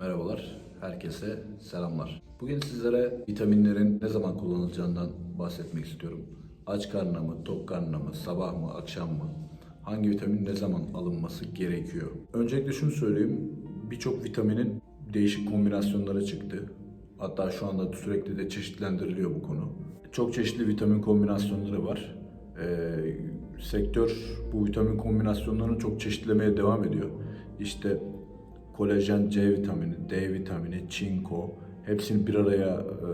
Merhabalar, herkese selamlar. Bugün sizlere vitaminlerin ne zaman kullanılacağından bahsetmek istiyorum. Aç karnına mı, tok karnına mı, sabah mı, akşam mı? Hangi vitamin ne zaman alınması gerekiyor? Öncelikle şunu söyleyeyim, birçok vitaminin değişik kombinasyonları çıktı. Hatta şu anda sürekli de çeşitlendiriliyor bu konu. Çok çeşitli vitamin kombinasyonları var. Ee, sektör bu vitamin kombinasyonlarını çok çeşitlemeye devam ediyor. İşte kolajen, C vitamini, D vitamini, çinko hepsini bir araya e,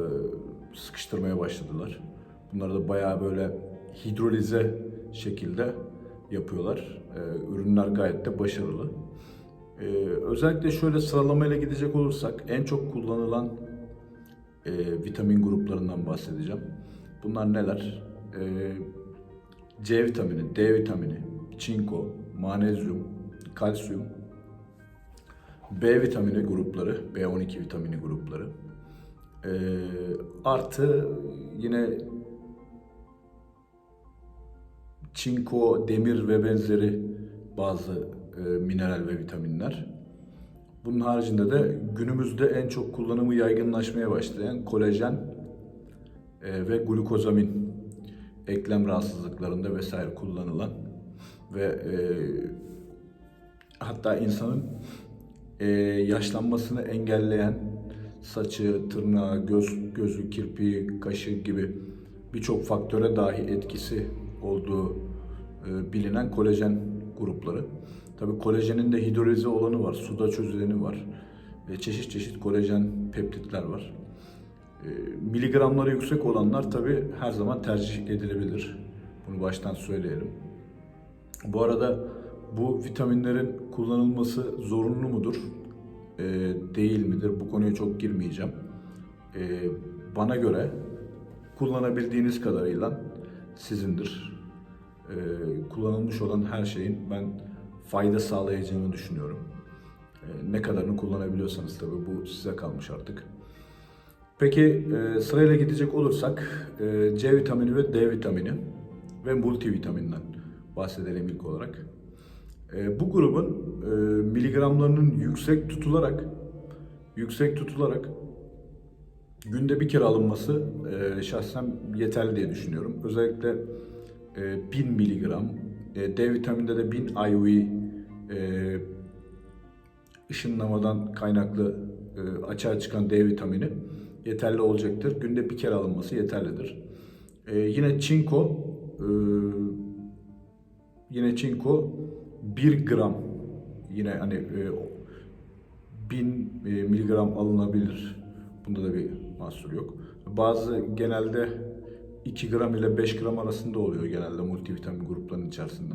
sıkıştırmaya başladılar. Bunları da bayağı böyle hidrolize şekilde yapıyorlar. E, ürünler gayet de başarılı. E, özellikle şöyle sıralamayla gidecek olursak en çok kullanılan e, vitamin gruplarından bahsedeceğim. Bunlar neler? E, C vitamini, D vitamini, çinko, manezyum, kalsiyum, B vitamini grupları, B12 vitamini grupları. Ee, artı yine çinko, demir ve benzeri bazı e, mineral ve vitaminler. Bunun haricinde de günümüzde en çok kullanımı yaygınlaşmaya başlayan kolajen e, ve glukozamin eklem rahatsızlıklarında vesaire kullanılan ve e, hatta insanın e, yaşlanmasını engelleyen saçı, tırnağı, göz, gözü, kirpiği, kaşı gibi birçok faktöre dahi etkisi olduğu e, bilinen kolajen grupları. Tabii kolajenin de hidrolize olanı var, suda çözüleni var. E, çeşit çeşit kolajen peptitler var. E, miligramları yüksek olanlar tabii her zaman tercih edilebilir. Bunu baştan söyleyelim. Bu arada bu vitaminlerin kullanılması zorunlu mudur? Ee, değil midir? Bu konuya çok girmeyeceğim. Ee, bana göre kullanabildiğiniz kadarıyla sizindir. Ee, kullanılmış olan her şeyin ben fayda sağlayacağını düşünüyorum. Ee, ne kadarını kullanabiliyorsanız tabii bu size kalmış artık. Peki e, sırayla gidecek olursak e, C vitamini ve D vitamini ve multivitaminden bahsedelim ilk olarak. E, bu grubun e, miligramlarının yüksek tutularak yüksek tutularak günde bir kere alınması e, şahsen yeterli diye düşünüyorum. Özellikle e, 1000 miligram, e, D vitaminde de 1000 IU e, ışınlamadan kaynaklı e, açığa çıkan D vitamini yeterli olacaktır. Günde bir kere alınması yeterlidir. E, yine çinko e, yine çinko 1 gram yine hani e, 1000 e, miligram alınabilir. Bunda da bir mahsur yok. Bazı genelde 2 gram ile 5 gram arasında oluyor genelde multivitamin gruplarının içerisinde.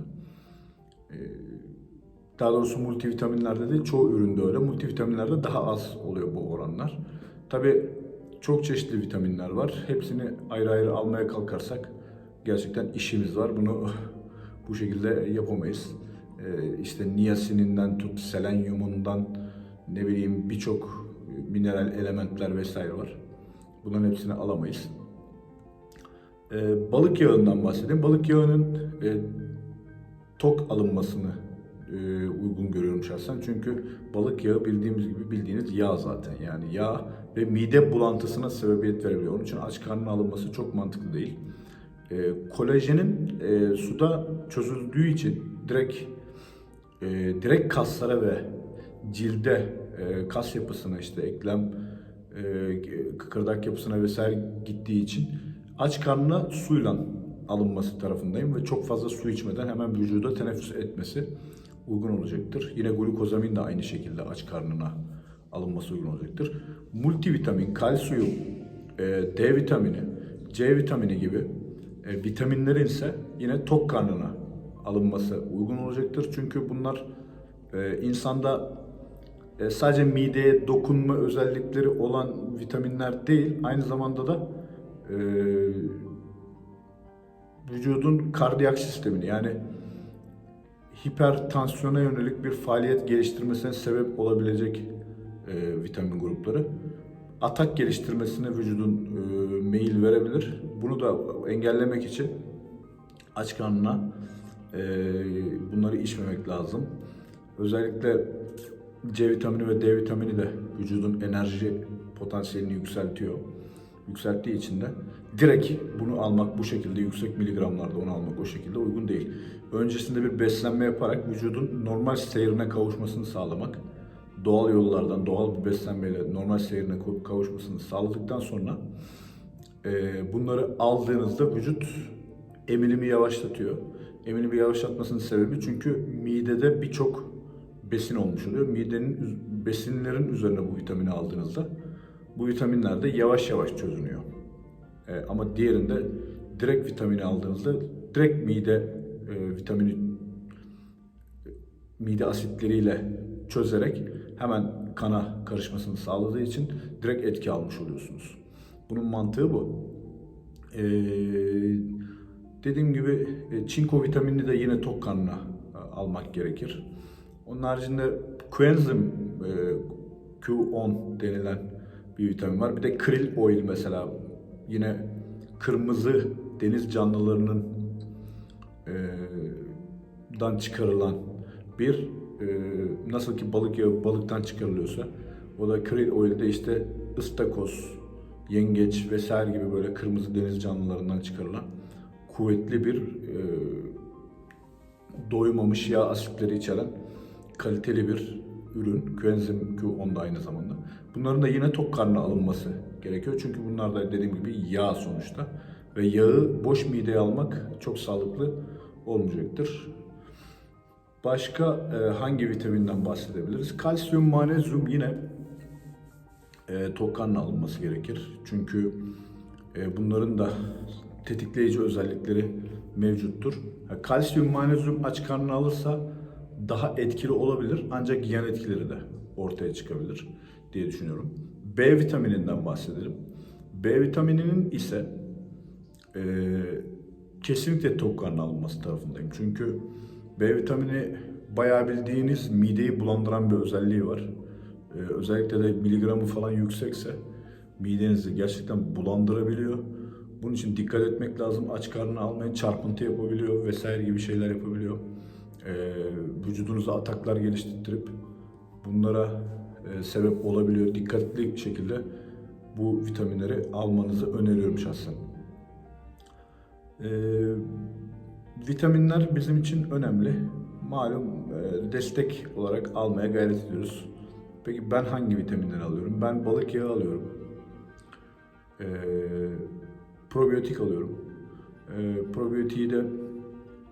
E, daha doğrusu multivitaminlerde de çoğu üründe öyle. Multivitaminlerde daha az oluyor bu oranlar. Tabi çok çeşitli vitaminler var. Hepsini ayrı ayrı almaya kalkarsak gerçekten işimiz var. Bunu bu şekilde yapamayız. Ee, işte niyasininden tut, selenyumundan ne bileyim birçok mineral elementler vesaire var. Bunların hepsini alamayız. Ee, balık yağından bahsedeyim. Balık yağının e, tok alınmasını e, uygun görüyorum şahsen. Çünkü balık yağı bildiğimiz gibi bildiğiniz yağ zaten. Yani yağ ve mide bulantısına sebebiyet verebiliyor. Onun için aç karnına alınması çok mantıklı değil. E, kolajenin e, suda çözüldüğü için direkt e, direkt kaslara ve cilde e, kas yapısına işte eklem e, kıkırdak yapısına vesaire gittiği için aç karnına suyla alınması tarafındayım ve çok fazla su içmeden hemen vücuda teneffüs etmesi uygun olacaktır. Yine glukozamin de aynı şekilde aç karnına alınması uygun olacaktır. Multivitamin, kalsiyum, e, D vitamini, C vitamini gibi e, vitaminlerin ise yine tok karnına alınması uygun olacaktır. Çünkü bunlar e, insanda e, sadece mideye dokunma özellikleri olan vitaminler değil, aynı zamanda da e, vücudun kardiyak sistemini yani hipertansiyona yönelik bir faaliyet geliştirmesine sebep olabilecek e, vitamin grupları atak geliştirmesine vücudun e, meyil verebilir. Bunu da engellemek için aç karnına bunları içmemek lazım. Özellikle C vitamini ve D vitamini de vücudun enerji potansiyelini yükseltiyor. Yükselttiği için de direkt bunu almak bu şekilde yüksek miligramlarda onu almak o şekilde uygun değil. Öncesinde bir beslenme yaparak vücudun normal seyrine kavuşmasını sağlamak, doğal yollardan doğal bir beslenmeyle normal seyrine kavuşmasını sağladıktan sonra e, bunları aldığınızda vücut emilimi yavaşlatıyor. Emilimi yavaşlatmasının sebebi çünkü midede birçok besin olmuş oluyor. Midenin besinlerin üzerine bu vitamini aldığınızda bu vitaminler de yavaş yavaş çözünüyor. E, ama diğerinde direkt vitamini aldığınızda direkt mide e, vitamini mide asitleriyle çözerek hemen kana karışmasını sağladığı için direkt etki almış oluyorsunuz. Bunun mantığı bu. Ee, dediğim gibi e, çinko vitaminini de yine tok karnına e, almak gerekir. Onun haricinde coenzim e, Q10 denilen bir vitamin var. Bir de krill oil mesela yine kırmızı deniz canlılarının e, dan çıkarılan bir e, nasıl ki balık yağı balıktan çıkarılıyorsa o da krill oil'de işte ıstakoz, yengeç vesaire gibi böyle kırmızı deniz canlılarından çıkarılan kuvvetli bir e, doymamış yağ asitleri içeren kaliteli bir ürün. Coenzim Q10 da aynı zamanda. Bunların da yine tok karnına alınması gerekiyor. Çünkü bunlar da dediğim gibi yağ sonuçta. Ve yağı boş mideye almak çok sağlıklı olmayacaktır. Başka e, hangi vitaminden bahsedebiliriz? Kalsiyum, manezyum yine e, tok karnına alınması gerekir. Çünkü e, bunların da tetikleyici özellikleri mevcuttur. Kalsiyum, manezyum aç karnına alırsa daha etkili olabilir ancak yan etkileri de ortaya çıkabilir diye düşünüyorum. B vitamininden bahsedelim. B vitamininin ise e, kesinlikle tok karnına alınması tarafındayım. Çünkü B vitamini bayağı bildiğiniz mideyi bulandıran bir özelliği var. Ee, özellikle de miligramı falan yüksekse midenizi gerçekten bulandırabiliyor. Bunun için dikkat etmek lazım. Aç karnına almayın, çarpıntı yapabiliyor vesaire gibi şeyler yapabiliyor. Ee, vücudunuza ataklar geliştirip bunlara e, sebep olabiliyor. Dikkatli şekilde bu vitaminleri almanızı öneriyorum şahsen. Ee, vitaminler bizim için önemli. Malum e, destek olarak almaya gayret ediyoruz. Peki ben hangi vitaminleri alıyorum? Ben balık yağı alıyorum. Ee, probiyotik alıyorum. Ee, probiyotiği de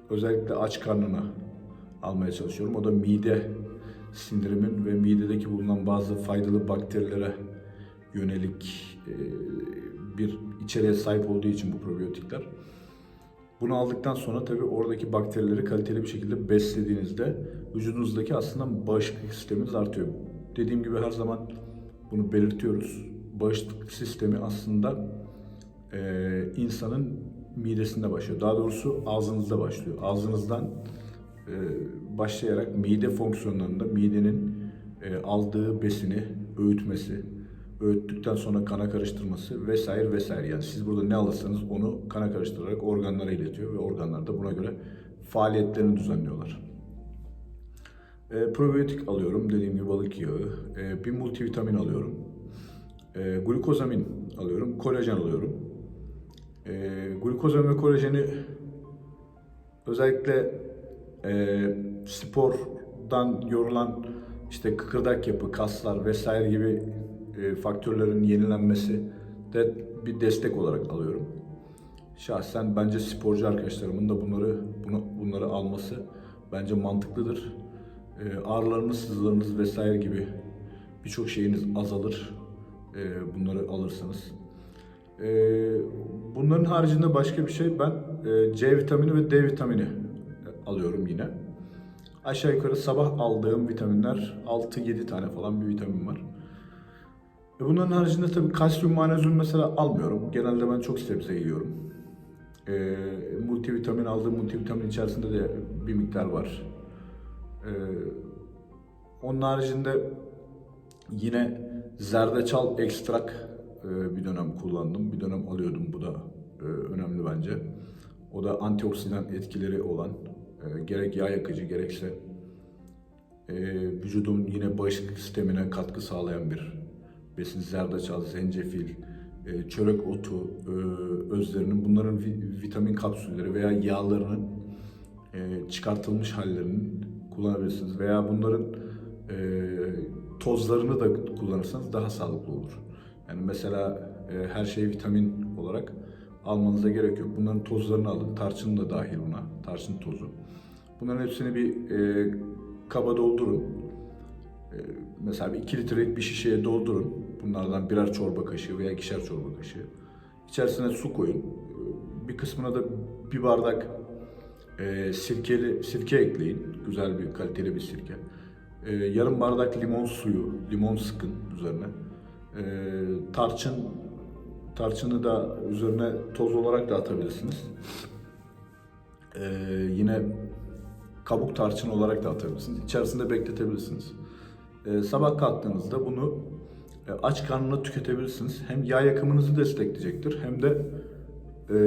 özellikle aç karnına almaya çalışıyorum. O da mide sindirimin ve midedeki bulunan bazı faydalı bakterilere yönelik e, bir içeriğe sahip olduğu için bu probiyotikler. Bunu aldıktan sonra tabii oradaki bakterileri kaliteli bir şekilde beslediğinizde vücudunuzdaki aslında bağışıklık sisteminiz artıyor. Dediğim gibi her zaman bunu belirtiyoruz. Bağışıklık sistemi aslında e, insanın midesinde başlıyor. Daha doğrusu ağzınızda başlıyor. Ağzınızdan e, başlayarak mide fonksiyonlarında midenin e, aldığı besini öğütmesi, öğüttükten sonra kana karıştırması vesaire vesaire. Yani siz burada ne alırsanız onu kana karıştırarak organlara iletiyor ve organlar da buna göre faaliyetlerini düzenliyorlar. E, probiyotik alıyorum dediğim gibi balık yağı. E, bir multivitamin alıyorum. E, glukozamin alıyorum. Kolajen alıyorum. E, glukozamin ve kolajeni özellikle e, spordan yorulan işte kıkırdak yapı, kaslar vesaire gibi e, faktörlerin yenilenmesi de bir destek olarak alıyorum. Şahsen bence sporcu arkadaşlarımın da bunları bunu, bunları alması bence mantıklıdır. E, ağrılarınız, sızılarınız vesaire gibi birçok şeyiniz azalır. E, bunları alırsanız. E, bunların haricinde başka bir şey ben e, C vitamini ve D vitamini alıyorum yine. Aşağı yukarı sabah aldığım vitaminler 6-7 tane falan bir vitamin var. Ve bunların haricinde tabii kalsiyum, magnezyum mesela almıyorum. Genelde ben çok sebze yiyorum. Ee, multivitamin aldığım multivitamin içerisinde de bir miktar var. Ee, onun haricinde yine zerdeçal ekstrak e, bir dönem kullandım. Bir dönem alıyordum. Bu da e, önemli bence. O da antioksidan etkileri olan e, gerek yağ yakıcı gerekse e, vücudun yine bağışıklık sistemine katkı sağlayan bir besin zerdeçal, zencefil, e, çörek otu e, özlerinin bunların vi- vitamin kapsülleri veya yağlarının e, çıkartılmış hallerini kullanabilirsiniz veya bunların e, tozlarını da kullanırsanız daha sağlıklı olur. Yani mesela e, her şey vitamin olarak almanıza gerek yok. Bunların tozlarını alın. Tarçın da dahil buna. Tarçın tozu. Bunların hepsini bir e, kaba doldurun. E, mesela bir 2 litrelik bir şişeye doldurun. Bunlardan birer çorba kaşığı veya ikişer çorba kaşığı. İçerisine su koyun. E, Bir kısmına da bir bardak e, sirkeli sirke ekleyin. Güzel bir kaliteli bir sirke. E, yarım bardak limon suyu, limon sıkın üzerine. E, tarçın tarçını da üzerine toz olarak da atabilirsiniz. E, yine kabuk tarçın olarak da atabilirsiniz. İçerisinde bekletebilirsiniz. E, sabah kalktığınızda bunu e, aç karnına tüketebilirsiniz. Hem yağ yakımınızı destekleyecektir hem de e,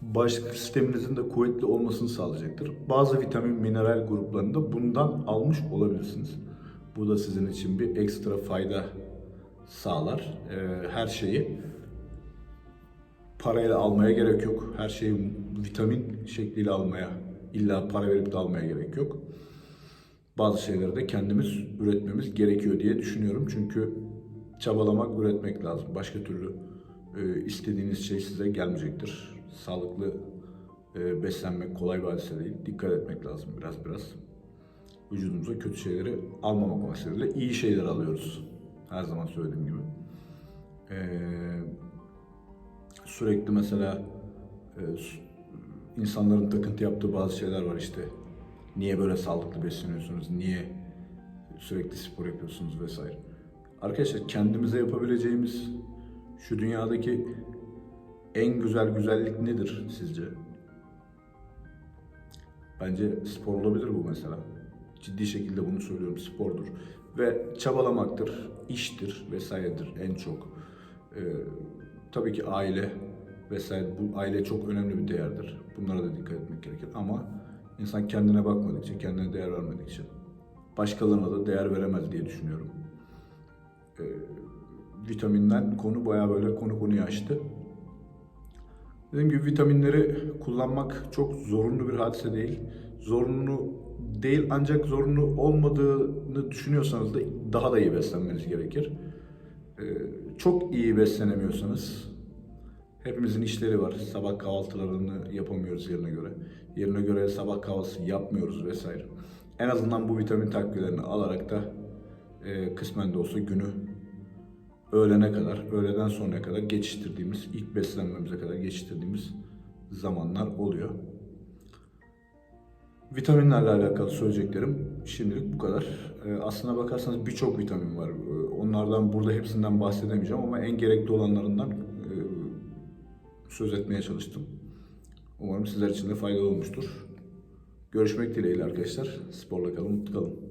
bağışıklık sisteminizin de kuvvetli olmasını sağlayacaktır. Bazı vitamin, mineral gruplarını da bundan almış olabilirsiniz. Bu da sizin için bir ekstra fayda sağlar. Ee, her şeyi parayla almaya gerek yok. Her şeyi vitamin şekliyle almaya, illa para verip de almaya gerek yok. Bazı şeyleri de kendimiz üretmemiz gerekiyor diye düşünüyorum. Çünkü çabalamak, üretmek lazım. Başka türlü e, istediğiniz şey size gelmeyecektir. Sağlıklı e, beslenmek kolay bir hadise değil. Dikkat etmek lazım biraz biraz. Vücudumuza kötü şeyleri almamak meselesiyle iyi şeyler alıyoruz. Her zaman söylediğim gibi. E, sürekli mesela e, insanların takıntı yaptığı bazı şeyler var işte. Niye böyle sağlıklı besleniyorsunuz? Niye sürekli spor yapıyorsunuz vesaire. Arkadaşlar kendimize yapabileceğimiz şu dünyadaki en güzel güzellik nedir sizce? Bence spor olabilir bu mesela. Ciddi şekilde bunu söylüyorum spordur. Ve çabalamaktır, iştir vesairedir en çok. Ee, tabii ki aile vesaire bu aile çok önemli bir değerdir. Bunlara da dikkat etmek gerekir ama insan kendine bakmadıkça, kendine değer vermedikçe başkalarına da değer veremez diye düşünüyorum. Ee, vitaminden konu bayağı böyle konu konuyu açtı. Dediğim gibi vitaminleri kullanmak çok zorunlu bir hadise değil. Zorunlu değil ancak zorunlu olmadığını düşünüyorsanız da daha da iyi beslenmeniz gerekir. Ee, çok iyi beslenemiyorsanız hepimizin işleri var. Sabah kahvaltılarını yapamıyoruz yerine göre. Yerine göre sabah kahvaltısı yapmıyoruz vesaire. En azından bu vitamin takviyelerini alarak da e, kısmen de olsa günü öğlene kadar, öğleden sonraya kadar geçiştirdiğimiz, ilk beslenmemize kadar geçiştirdiğimiz zamanlar oluyor. Vitaminlerle alakalı söyleyeceklerim şimdilik bu kadar. Ee, aslına bakarsanız birçok vitamin var. Ee, onlardan burada hepsinden bahsedemeyeceğim ama en gerekli olanlarından e, söz etmeye çalıştım. Umarım sizler için de faydalı olmuştur. Görüşmek dileğiyle arkadaşlar. Sporla kalın, mutlu kalın.